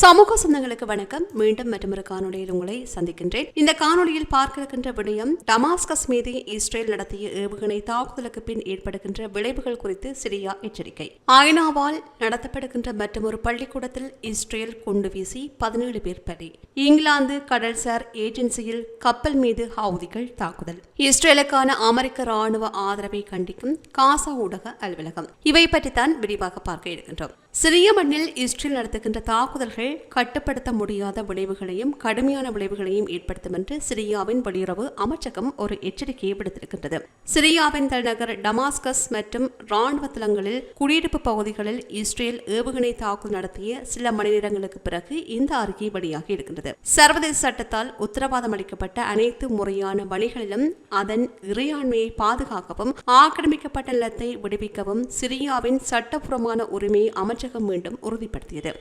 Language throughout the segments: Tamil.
சமூக சொந்தங்களுக்கு வணக்கம். மீண்டும் மற்றொரு காணொலியில் உங்களை சந்திக்கின்றேன். இந்த காணொலியில் பார்க்க இருக்கின்ற விடயம் டமாஸ்கஸ் மீது இஸ்ரேல் நடத்திய ஏவுகணை தாக்குதலுக்கு பின் ஏற்படுகின்ற விளைவுகள் குறித்து சிரியா எச்சரிக்கை. ஐநாவால் நடத்தப்படுகின்ற மற்றொரு பள்ளிக்கூடத்தில் இஸ்ரேல் குண்டு வீசி பதினேழு பேர் பலி. இங்கிலாந்து கடல்சார் ஏஜென்சியில் கப்பல் மீது ஹவுதிகள் தாக்குதல். இஸ்ரேலுக்கான அமெரிக்க ராணுவ ஆதரவை கண்டிக்கும் காசா ஊடக அலுவலகம். இவை பற்றித்தான் விரிவாக பார்க்க இருக்கின்றோம். சிறிய மண்ணில் இஸ்ரேல் நடத்துகின்ற தாக்குதல்கள் கட்டுப்படுத்த முடியாத விளைவுகளையும் கடுமையான விளைவுகளையும் ஏற்படுத்தும் என்று சிரியாவின் வெளியுறவு அமைச்சகம் ஒரு எச்சரிக்கையை விடுத்திருக்கின்றது. சிரியாவின் தலைநகர் டமாஸ்கஸ் மற்றும் ராணுவ தளங்களில் குடியிருப்பு பகுதிகளில் இஸ்ரேல் ஏவுகணை தாக்குதல் நடத்திய சில மணி நேரங்களுக்கு பிறகு இந்த அறிக்கை வெளியாகி இருக்கின்றது. சர்வதேச சட்டத்தால் உத்தரவாதம் அளிக்கப்பட்ட அனைத்து முறையான வழிகளிலும் அதன் இறையாண்மையை பாதுகாக்கவும் ஆக்கிரமிக்கப்பட்ட நிலத்தை விடுவிக்கவும் சிரியாவின் சட்டப்பூர்வமான உரிமையை அமைச்சர் அமைச்சகம் மீண்டும் உறுதிப்படுத்தியது.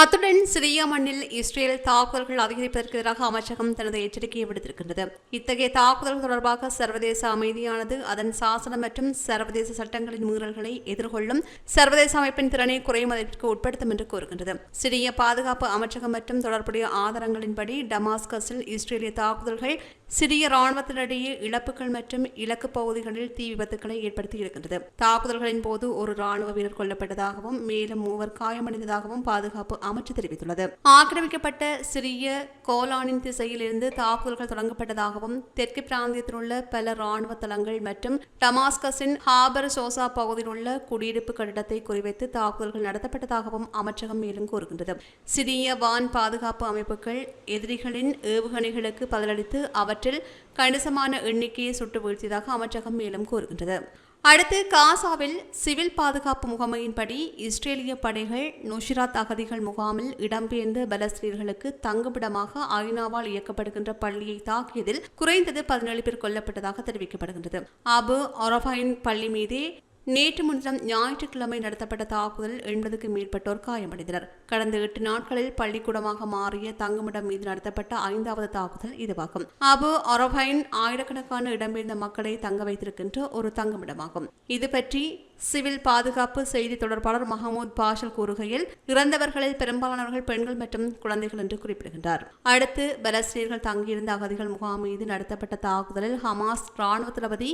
அத்துடன் சிரியா மண்ணில் இஸ்ரேல் தாக்குதல்கள் அதிகரிப்பதற்கு எதிராக அமைச்சகம் தனது எச்சரிக்கையை விடுத்திருக்கின்றது. இத்தகைய தாக்குதல் தொடர்பாக சர்வதேச அமைதியானது அதன் சாசனம் மற்றும் சர்வதேச சட்டங்களின் மீறல்களை எதிர்கொள்ளும் சர்வதேச அமைப்பின் திறனை குறையும் அதற்கு உட்படுத்தும் என்று கூறுகின்றது. சிரிய பாதுகாப்பு அமைச்சகம் மற்றும் தொடர்புடைய ஆதாரங்களின்படி டமாஸ்கஸில் இஸ்ரேலிய தாக்குதல்கள் சிறிய இராணுவத்தினிடையே இழப்புகள் மற்றும் இலக்கு பகுதிகளில் தீ விபத்துக்களை ஏற்படுத்தி இருக்கின்றது தாக்குதல்களின் போது ஒரு ராணுவ வீரர் கொல்லப்பட்டதாகவும் மேலும் மூவர் காயமடைந்ததாகவும் பாதுகாப்பு அமைச்சு தெரிவித்துள்ளது. ஆக்கிரமிக்கப்பட்ட சிறிய கோலானின் திசையிலிருந்து தாக்குதல்கள் தொடங்கப்பட்டதாகவும் தெற்கு பிராந்தியத்தில் உள்ள பல ராணுவ தளங்கள் மற்றும் டமாஸ்கஸின் ஹாபர் சோசா பகுதியில் உள்ள குடியிருப்பு கட்டிடத்தை குறிவைத்து தாக்குதல்கள் நடத்தப்பட்டதாகவும் அமைச்சகம் மேலும் கூறுகின்றது. சிறிய வான் பாதுகாப்பு அமைப்புகள் எதிரிகளின் ஏவுகணைகளுக்கு பதிலளித்து அவற்றில் கணிசமான எண்ணிக்கையை சுட்டு வீழ்த்தியதாக அமைச்சகம் மேலும் கூறுகின்றது. அடுத்து காசாவில் சிவில் பாதுகாப்பு முகமையின்படி இஸ்ரேலிய படைகள் நுஷிராத் அகதிகள் முகாமில் இடம்பெயர்ந்த பலஸ்தீனர்களுக்கு தங்குமிடமாக ஐநாவால் இயக்கப்படுகின்ற பள்ளியை தாக்கியதில் குறைந்தது பதினேழு பேர் கொல்லப்பட்டதாக தெரிவிக்கப்படுகின்றது. அபு ஒரஃபாயின் பள்ளி மீதே நேற்று முன்தினம் ஞாயிற்றுக்கிழமை நடத்தப்பட்ட தாக்குதலில் எண்பதுக்கு மேற்பட்டோர் காயமடைந்தனர். கடந்த எட்டு நாட்களில் பள்ளிக்கூடமாக மாறிய தங்குமிடம் மீது நடத்தப்பட்ட ஐந்தாவது தாக்குதல் இதுவாகும். அபு அரபைன் ஆயிரக்கணக்கான இடம்பெயர்ந்த மக்களை தங்க வைத்திருக்கின்ற ஒரு தங்குமிடமாகும். இது பற்றி சிவில் பாதுகாப்பு செய்தி தொடர்பாளர் மஹமூத் பாஷல் கூறுகையில் இறந்தவர்களில் பெரும்பாலானவர்கள் பெண்கள் மற்றும் குழந்தைகள் என்று குறிப்பிடுகின்றார். அடுத்து பலஸ்தீனர்கள் தங்கியிருந்த அகதிகள் முகாம் மீது நடத்தப்பட்ட தாக்குதலில் ஹமாஸ் ராணுவ தளபதி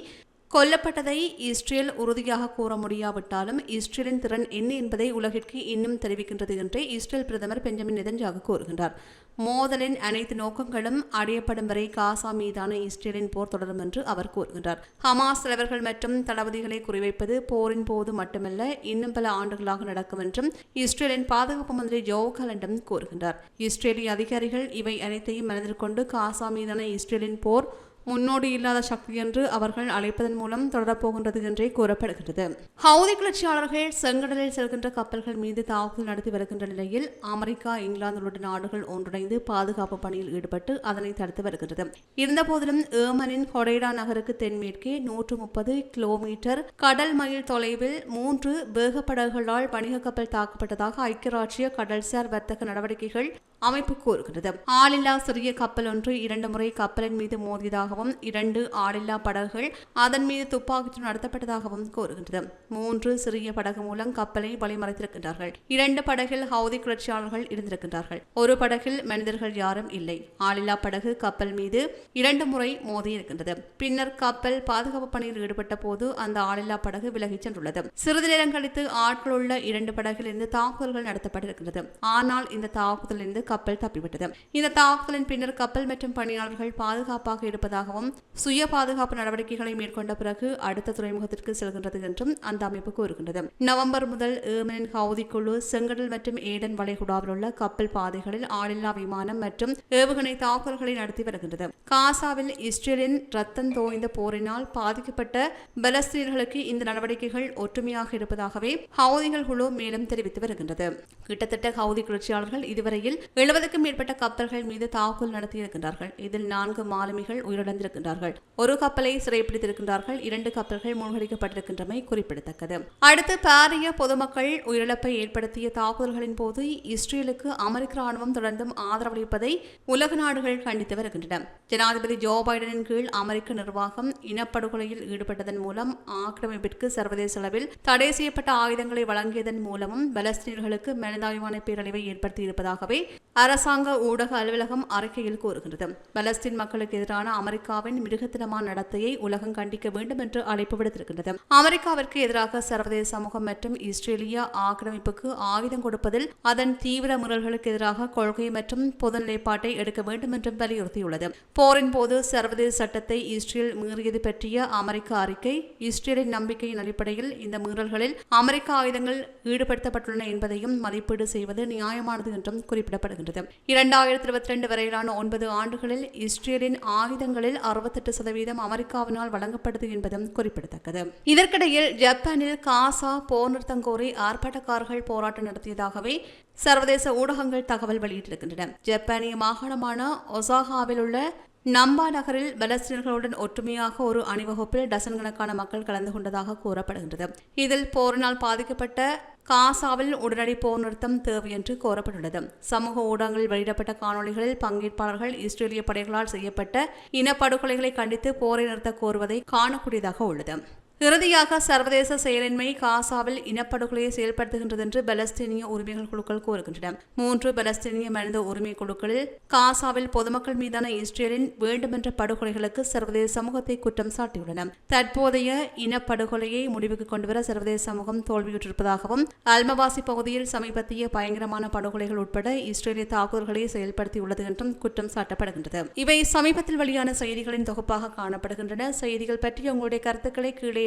கொல்லப்பட்டதை இஸ்ரேல் உறுதியாக கூற முடியாவிட்டாலும் இஸ்ரேலின் திறன் என்ன என்பதை உலகிற்கு இன்னும் தெரிவிக்கின்றது என்று இஸ்ரேல் பிரதமர் பெஞ்சமின் நெதன்ஜாக கூறுகின்றார். மோதலின் அனைத்து நோக்கங்களும் அடையப்படும் வரை காசா மீதான இஸ்ரேலின் போர் தொடரும் என்று அவர் கூறுகின்றார். ஹமாஸ் தலைவர்கள் மற்றும் தளபதிகளை குறிவைப்பது போரின் போது மட்டுமல்ல இன்னும் பல ஆண்டுகளாக நடக்கும் என்றும் இஸ்ரேலின் பாதுகாப்பு மந்திரி ஜோ கலண்டம் கூறுகின்றார். இஸ்ரேலிய அதிகாரிகள் இவை அனைத்தையும் மனதில் கொண்டு காசா மீதான இஸ்ரேலின் போர் முன்னோடி இல்லாத சக்தி என்று அவர்கள் அழைப்பதன் மூலம் தொடரப்போகின்றது என்றே கூறப்படுகிறது ஹவுதி கிளர்ச்சியாளர்கள் செங்கடலில் செல்கின்ற கப்பல்கள் மீது தாக்குதல் நடத்தி வருகின்ற நிலையில் அமெரிக்கா இங்கிலாந்து உள்ளிட்ட நாடுகள் ஒன்றிணைந்து பாதுகாப்பு பணியில் ஈடுபட்டு அதனை தடுத்து வருகிறது இருந்தபோதிலும் ஏமனின் ஹொடைடா நகருக்கு தென்மேற்கே நூற்று முப்பது கிலோமீட்டர் கடல் மைல் தொலைவில் மூன்று வேகப்படகுகளால் வணிக கப்பல் தாக்கப்பட்டதாக ஐக்கிய ராஜ்ய கடல்சார் வர்த்தக நடவடிக்கைகள் அமைப்பு கூறுகிறது ஆளில்லா சிறிய கப்பல் ஒன்று இரண்டு முறை கப்பலின் மீது மோதியதாகவும் நடத்தப்பட்டதாகவும் இரண்டு ஆளில்லா படகுகள் அதன் மீது துப்பாக்கிச்சூடு நடத்தப்பட்டதாகவும் கூறுகின்றது. மூன்று சிறிய படகு மூலம் கப்பலை வழிமறைத்திருக்கின்றார்கள். இரண்டு படகில் ஹவுதி கிளர்ச்சியாளர்கள் இருந்திருக்கின்றார்கள். ஒரு படகில் மனிதர்கள் யாரும் இல்லை. ஆளில்லா படகு கப்பல் மீது இரண்டு முறை மோதியிருக்கின்றது பின்னர் கப்பல் பாதுகாப்பு பணியில் ஈடுபட்ட போது அந்த ஆளில்லா படகு விலகிச் சென்றுள்ளது. சிறிது நேரம் கழித்து ஆட்கள் உள்ள இரண்டு படகிலிருந்து தாக்குதல்கள் நடத்தப்பட்டிருக்கிறது ஆனால் இந்த தாக்குதலிருந்து கப்பல் தப்பிவிட்டது. இந்த தாக்குதலின் பின்னர் கப்பல் மற்றும் பணியாளர்கள் பாதுகாப்பாக இருப்பதாக இருப்பதாகவும் சுய பாதுகாப்பு நடவடிக்கைகளை மேற்கொண்ட பிறகு அடுத்த துறைமுகத்திற்கு செல்கின்றது என்றும் அந்த அமைப்பு கூறுகின்றது. நவம்பர் முதல் ஏமனின் ஹவுதி குழு செங்கடல் மற்றும் ஏடன் வளைகுடாவில் உள்ள கப்பல் பாதைகளில் ஆளில்லா விமானம் மற்றும் ஏவுகணை தாக்குதல்களை நடத்தி வருகின்றது. காசாவில் இஸ்ரேலின் ரத்தம் தோய்ந்த போரினால் பாதிக்கப்பட்ட பலஸ்தீனர்களுக்கு இந்த நடவடிக்கைகள் ஒற்றுமையாக இருப்பதாகவே ஹவுதிகள் குழு மேலும் தெரிவித்து வருகின்றது. கிட்டத்தட்ட ஹவுதி கிளர்ச்சியாளர்கள் இதுவரையில் எழுபதுக்கும் மேற்பட்ட கப்பல்கள் மீது தாக்குதல் நடத்தியிருக்கின்றார்கள். இதில் நான்கு மாலுமிகள் உயிரிழந்து இழந்திருக்கின்றார்கள் ஒரு கப்பலை சிறைப்பிடித்திருக்கின்றார்கள். இரண்டு கப்பல்கள் மூழ்கடிக்கப்பட்டிருக்கின்றமை குறிப்பிடத்தக்கது. அடுத்து பாரிய பொதுமக்கள் உயிரிழப்பை ஏற்படுத்திய தாக்குதல்களின் போது இஸ்ரேலுக்கு அமெரிக்க ராணுவம் தொடர்ந்தும் ஆதரவளிப்பதை உலக நாடுகள் கண்டித்து வருகின்றன. ஜனாதிபதி ஜோ பைடனின் கீழ் அமெரிக்க நிர்வாகம் இனப்படுகொலையில் ஈடுபட்டதன் மூலம் ஆக்கிரமிப்பிற்கு சர்வதேச அளவில் தடை செய்யப்பட்ட ஆயுதங்களை வழங்கியதன் மூலமும் பலஸ்தீனர்களுக்கு மனிதாபிமான பேரழிவை ஏற்படுத்தியிருப்பதாகவே அரசாங்க ஊடக அலுவலகம் அறிக்கையில் கூறுகின்றது. பலஸ்தீன் மக்களுக்கு எதிரான அமெரிக்க அமெரிக்காவின் மிருகத்தனமான நடத்தையை உலகம் கண்டிக்க வேண்டும் என்று அழைப்பு விடுத்திருக்கின்றது. அமெரிக்காவிற்கு எதிராக சர்வதேச சமூகம் மற்றும் இஸ்ரேலிய ஆக்கிரமிப்புக்கு ஆயுதம் கொடுப்பதில் அதன் தீவிர முறல்களுக்கு எதிராக கொள்கை மற்றும் பொது நிலைப்பாட்டை எடுக்க வேண்டும் என்றும் வலியுறுத்தியுள்ளது. போரின் போது சர்வதேச சட்டத்தை இஸ்ரேல் மீறியது பற்றிய அமெரிக்க அறிக்கை இஸ்ரேலின் நம்பிக்கையின் அடிப்படையில் இந்த மீறல்களில் அமெரிக்க ஆயுதங்கள் ஈடுபடுத்தப்பட்டுள்ளன என்பதையும் மதிப்பீடு செய்வது நியாயமானது என்றும் குறிப்பிடப்படுகின்றது. இரண்டாயிரத்தி இருபத்தி ரெண்டு வரையிலான ஒன்பது ஆண்டுகளில் இஸ்ரேலின் ஆயுதங்களில் அறுபத்தெட்டு சதவீதம் அமெரிக்காவினால் வழங்கப்பட்டது என்பதும் குறிப்பிடத்தக்கது. இதற்கிடையில் ஜப்பானில் காசா போர் நிறுத்தம் கோரி ஆர்ப்பாட்டக்காரர்கள் போராட்டம் நடத்தியதாகவே சர்வதேச ஊடகங்கள் தகவல் வெளியிட்டிருக்கின்றன. ஜப்பானிய மாகாணமான ஒசாகாவில் உள்ள நம்பா நகரில் பலஸ்தீனர்களுடன் ஒற்றுமையாக ஒரு அணிவகுப்பில் டசன் கணக்கான மக்கள் கலந்து கொண்டதாக கூறப்படுகின்றது. இதில் போரினால் பாதிக்கப்பட்ட காசாவில் உடனடி போர் நிறுத்தம் தேவை என்று கோரப்பட்டுள்ளது சமூக ஊடகங்களில் வெளியிடப்பட்ட காணொலிகளில் பங்கேற்பாளர்கள் இஸ்ரேலிய படைகளால் செய்யப்பட்ட இனப்படுகொலைகளை கண்டித்து போரை நிறுத்த கோருவதை காணக்கூடியதாக உள்ளது. இறுதியாக சர்வதேச செயலின்மை காசாவில் இனப்படுகொலையை செயல்படுத்துகின்றது என்று பலஸ்தீனிய உரிமைகள் குழுக்கள் கூறுகின்றன. மூன்று பலஸ்தீனிய மனித உரிமை குழுக்களில் காசாவில் பொதுமக்கள் மீதான இஸ்ரேலின் வேண்டுமென்ற படுகொலைகளுக்கு சர்வதேச சமூகத்தை குற்றம் சாட்டியுள்ளன. தற்போதைய இனப்படுகொலையை முடிவுக்கு கொண்டுவர சர்வதேச சமூகம் தோல்வியுற்றிருப்பதாகவும் அல்மவாசி பகுதியில் சமீபத்திய பயங்கரமான படுகொலைகள் உட்பட இஸ்ரேலிய தாக்குதல்களை செயல்படுத்தியுள்ளது என்றும் குற்றம் சாட்டப்படுகின்றது. இவை சமீபத்தில் வெளியான செய்திகளின் தொகுப்பாக காணப்படுகின்றன. செய்திகள் பற்றி உங்களுடைய கருத்துக்களை கீழே